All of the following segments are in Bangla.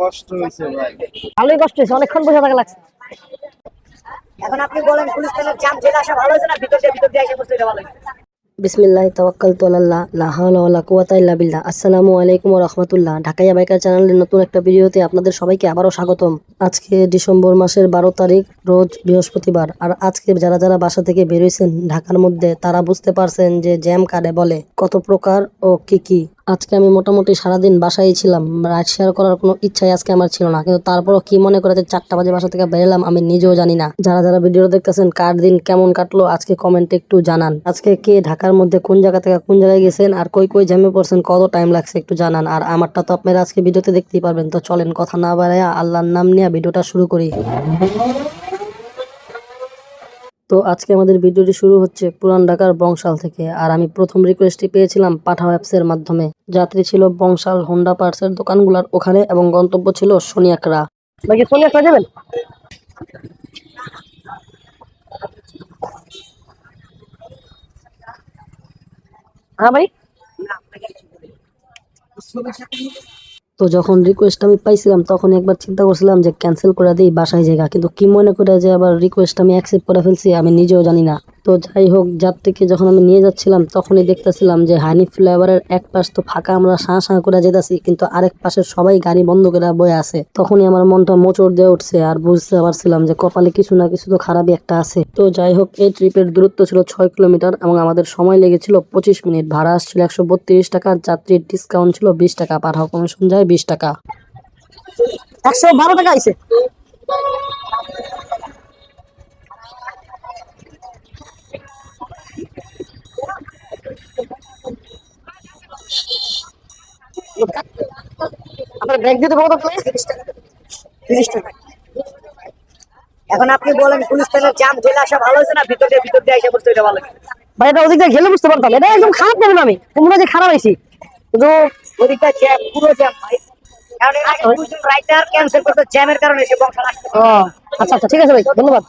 কষ্ট হয়েছে ভাই। ভালোই কষ্ট হয়েছে অনেকক্ষণ বসে থাকা লাগছে। এখন আপনি বলেন জাম জেলে আসা ভালো হয়েছে না? ভিতর দিয়ে ভিতর দিয়ে এসে ভালো হয়েছে? বিসমিল্লাহ তাওয়াক্কালতু আলাল্লাহ লা হাওলা ওয়ালা কুওয়াতা ইল্লা বিল্লাহ। আসসালামু আলাইকুম ওয়া রাহমাতুল্লাহ। ঢাকাইয়া বাইকার চ্যানেলের নতুন একটা ভিডিওতে আপনাদের সবাইকে আবারও স্বাগতম। আজকে ডিসেম্বর মাসের বারো তারিখ রোজ বৃহস্পতিবার। আর আজকে যারা যারা বাসা থেকে বেরোইছেন ঢাকার মধ্যে তারা বুঝতে পারছেন যে জ্যাম কারে বলে কত প্রকার ও কি কি। আজকে আমি মোটামুটি সারাদিন বাসায় ছিলাম রাইড শেয়ার করার কোনো ইচ্ছাই আজকে আমার ছিল না। কিন্তু তারপরও কি মনে করে যে চারটা বাজে বাসা থেকে বেরোলাম আমি নিজেও জানি না। যারা যারা ভিডিও দেখতেছেন, কার দিন কেমন কাটলো আজকে কমেন্টে একটু জানান। আজকে কে ঢাকার মধ্যে কোন জায়গা থেকে কোন জায়গায় গেছেন আর কই কই জ্যামে পড়ছেন, কত টাইম লাগছে একটু জানান। আর আমারটা তো আপনারা আজকে ভিডিওতে দেখতেই পারবেন। তো চলেন কথা না বাড়াইয়া আল্লাহর নাম নিয়ে ভিডিওটা শুরু করি। তো আজকে আমাদের ভিডিওটি শুরু হচ্ছে পুরান ঢাকার বংশাল থেকে। আর আমি প্রথম রিকোয়েস্টটি পেয়েছিলাম পাঠাও অ্যাপসের মাধ্যমে। যাত্রী ছিল বংশাল হোন্ডা পার্টসের দোকানগুলোর ওখানে এবং গন্তব্য ছিল সোনিয়াকড়া বাকি সোনিয়াকড়া যাবেন? হ্যাঁ ভাই। তো যখন রিকোয়েস্ট আমি পাইছিলাম, তখন একবার চিন্তা করছিলাম যে ক্যান্সেল করে দিই বাসায় জায়গা। কিন্তু কি মনে করে যে আবার রিকোয়েস্ট আমি অ্যাকসেপ্ট করে ফেলছি, আমি নিজেও জানি না। তো যাই হোক, যার থেকে যখন আমি নিয়ে যাচ্ছিলাম, তখনই দেখতেছিলাম যে হানি ফ্লেভারের এক পাশ তো ফাঁকা, আমরা সাঁ সাঁ করে যেতেছি, কিন্তু আরেক পাশে সবাই গাড়ি বন্ধ করে বয়ে আছে। তখনই আমার মনটা মোচড় দিয়ে উঠছে আর বুঝতে পারছিলাম যে কপালে কিছু না কিছু তো খারাপই একটা আছে। তো যাই হোক, এই ট্রিপের দূরত্ব ছিল ছয় কিলোমিটার এবং আমাদের সময় লেগেছিল পঁচিশ মিনিট। ভাড়া আসছিল একশো বত্রিশ টাকা, যাত্রীর ডিসকাউন্ট ছিল বিশ টাকা পাঠাও কমিশন যায় বিশ টাকা। একশো বারো টাকা আইছে। আপনার দিতে তিরিশ টাকা। এখন আপনি বলেন গুলিস্তানের জাম জেলে আসা ভালো হয়েছে না ভিতর দিয়ে ভিতর দিয়ে এসে এটা ভালো হয়েছে? ভাই এটা ওদিক দিয়ে গেলে বুঝতে পারতাম। এটা একদম খারাপ করলাম আমি। তোমরা যে খারাপ হয়েছি। কিন্তু ওদিকটা জ্যাম পুরো জ্যাম ভাই। কারণ এর আগে দুজন রাইডার ক্যান্সেল করতে জ্যামের কারণে সে বংশাল আসতে আচ্ছা আচ্ছা ঠিক আছে ভাই ধন্যবাদ।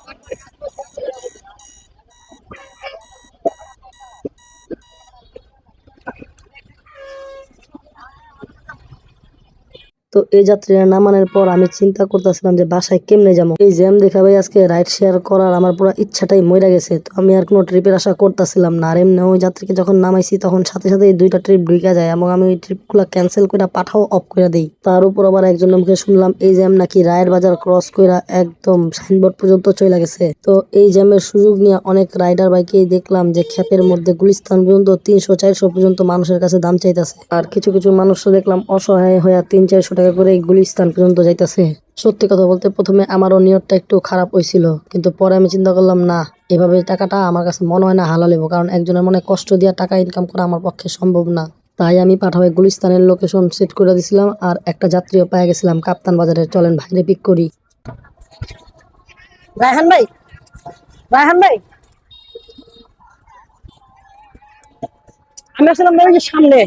তো এই যাত্রীরা নামানোর পর আমি চিন্তা করতেছিলাম যে বাসায় কেমনে যাব। এই জ্যাম দেখা ভাই আজকে রাইড শেয়ার করার আমার পুরো ইচ্ছাটাই মরে গেছে। তো আমি আর কোনো ট্রিপের আশা করতেছিলাম না। আর এমনি ওই যাত্রীকে যখন নামাইছি, তখন সাথে সাথে এই দুইটা ট্রিপ ঢুকে যায় এবং আমি ওই ট্রিপগুলো ক্যান্সেল করে পাঠাও অফ করে দিই। তার উপর আবার একজনের মুখে শুনলাম, এই জ্যাম নাকি রায়ের বাজার ক্রস করে একদম সাইনবোর্ড পর্যন্ত চলে গেছে। তো এই জ্যামের সুযোগ নিয়ে অনেক রাইডার বাইকেই দেখলাম যে খ্যাপের মধ্যে গুলিস্তান পর্যন্ত তিনশো, চারশো পর্যন্ত মানুষের কাছে দাম চাইতেছে। আর কিছু কিছু মানুষ দেখলাম অসহায় হয়ে তিন, চারশো টাকা করে এই গুলিস্তান পর্যন্ত যাইতেছে। সত্যি কথা বলতে প্রথমে আমারও নিয়তটা একটু খারাপ হয়েছিল কিন্তু পরে আমি চিন্তা করলাম, না, এভাবে টাকাটা আমার কাছে মনে হয় না হালা লেবো কারণ একজনের মনে কষ্ট দিয়ে টাকা ইনকাম করা আমার পক্ষে সম্ভব না। তাই আমি পাঠাবে গুলিস্তানের লোকেশন সেট করে দিছিলাম আর একটা যাত্রীও পেয়ে গেছিলাম কাপ্তান বাজারে। চলেন ভাইরে পিক করি। রায়হান ভাই! রায়হান ভাই! আমি আসলাম সামনে।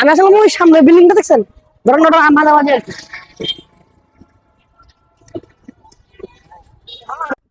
আমি আসলাম ওই সামনে বিল্ডিংটা দেখছেন? ধরেন ওটা মাঝামাঝি আর কি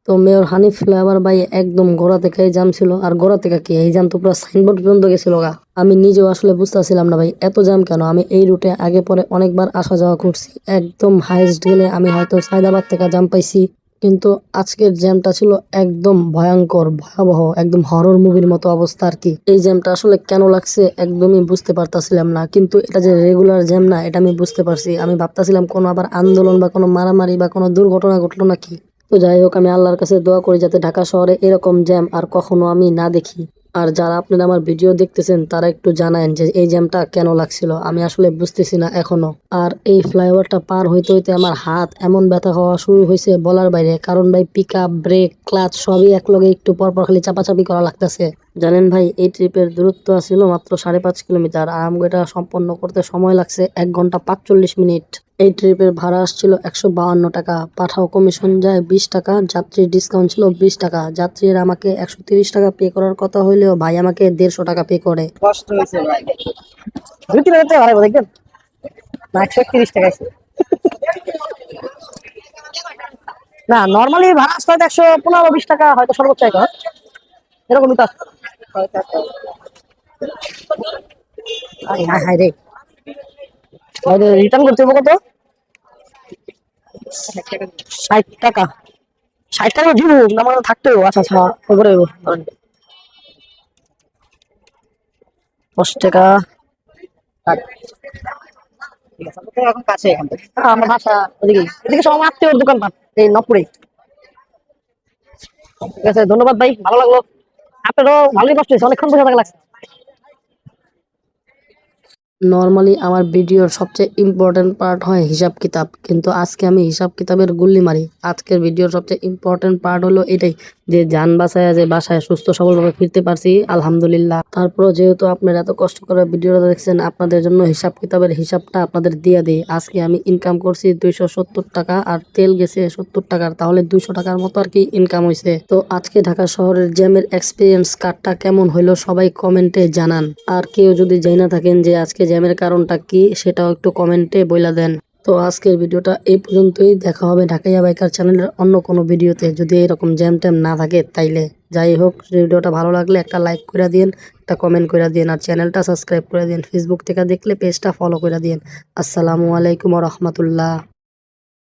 তো মেয়র হানিফ ফ্লেভার ভাই একদম গোড়া থেকে জাম ছিল, আর গোড়া থেকে কি? এই জাম তো পুরো সাইনবোর্ড পর্যন্ত গেছিল গা। আমি নিজেও আসলে বুঝতেছিলাম না ভাই, এত জাম কেন? আমি এই রুটে আগে পরে অনেকবার আসা যাওয়া করছি। একদম হাইস্ট গেলে আমি হয়তো সায়দাবাদ থেকে জাম পাইছি। কিন্তু আজকের জ্যামটা ছিল একদম ভয়ঙ্কর, ভয়াবহ, একদম হরর মুভির মতো অবস্থা আর কি। এই জ্যামটা আসলে কেন লাগছে একদমই বুঝতে পারতাছিলাম না, কিন্তু এটা যে রেগুলার জ্যাম না, এটা আমি বুঝতে পারছি। আমি ভাবতাছিলাম কোনো আবার আন্দোলন বা কোনো মারামারি বা কোনো দুর্ঘটনা ঘটলো নাকি? তো যাই হোক, আমি আল্লাহর কাছে দোয়া করি যাতে ঢাকা শহরে এরকম জ্যাম আর কখনো আমি না দেখি। আর যারা আপনারা আমার ভিডিও দেখতেছেন, তারা একটু জানায়েন যে এই জ্যামটা কেন লাগছিল। আমি আসলে বুঝতেছি না এখনও। আর এই ফ্লাইওভারটা পার হইতে হইতে আমার হাত এমন ব্যথা হওয়া শুরু হয়েছে বলার বাইরে। কারণ ভাই পিক আপ ব্রেক ক্লাচ সবই একলগে একটু পরপর খালি চাপাচাপি করা লাগতেছে। জানেন ভাই, এই ট্রিপের দূরত্ব ছিল মাত্র সাড়ে পাঁচ কিলোমিটার। আর এটা সম্পন্ন করতে সময় লাগছে এক ঘণ্টা পাঁচচল্লিশ মিনিট। এই ট্রিপের ভাড়া আসছিল একশো বাউান্ন টাকা, পাঠাও কমিশন যায় বিশ টাকা, যাত্রীর ডিসকাউন্ট ছিল বিশ টাকা। যাত্রীর আমাকে একশো তিরিশ টাকা পে করার কথা হইলেও ভাই আমাকে দেড়শো টাকা পে করে। না নর্মালি ভাড়া আসতে হয়তো একশো পনেরো বিশ টাকা হয়তো সর্বোচ্চ এক এরকমই তো আসতো রিটার্ন করতে হবে কত? ষাট টাকা। ষাট টাকা দিব, না মানে থাকতে আচ্ছা আচ্ছা ওপরে দশ টাকা। ওদিকে এদিকে সব দোকানপাট এই নপুরে। ঠিক আছে, ধন্যবাদ ভাই, ভালো লাগল। আপনারও ভালোই কষ্ট হয়েছে, অনেকক্ষণ বসে থাকা লাগছে। নর্মালি আমার ভিডিওর সবচেয়ে ইম্পর্টেন্ট পার্ট হয় হিসাব কিতাব। কিন্তু আজকে আমি হিসাব কিতাবের গুল্লি মারি। আজকের ভিডিওর সবচেয়ে ইম্পর্টেন্ট পার্ট হলো এটাই। যে যান বাসায় যে বাসায় সুস্থ সবলভাবে ফিরতে পারছি, আলহামদুলিল্লাহ। তারপরও যেহেতু আপনারা এত কষ্ট করে ভিডিওটা দেখছেন, আপনাদের জন্য হিসাব কিতাবের হিসাবটা আপনাদের দিয়ে দিই। আজকে আমি ইনকাম করছি দুইশো সত্তর টাকা আর তেল গেছে সত্তর টাকার, তাহলে দুইশো টাকার মতো আর কি ইনকাম হয়েছে তো আজকে ঢাকা শহরের জ্যামের এক্সপিরিয়েন্স কার্ডটা কেমন হইল সবাই কমেন্টে জানান। আর কেউ যদি জানা থাকেন যে আজকে জ্যামের কারণটা কি, সেটাও একটু কমেন্টে বইলা দেন। তো আজকের ভিডিওটা এই পর্যন্তই। দেখা হবে ঢাকাইয়া বাইকার চ্যানেলের অন্য কোনো ভিডিওতে। যদি এরকম জ্যাম ট্যাম না থাকে, তাইলে যাই হোক ভিডিওটা ভালো লাগলে একটা লাইক করে দিন একটা কমেন্ট করে দিন আর চ্যানেলটা সাবস্ক্রাইব করে দিন ফেসবুক থেকে দেখলে পেজটা ফলো করে দিন আসসালামু আলাইকুম রহমতুল্লাহ।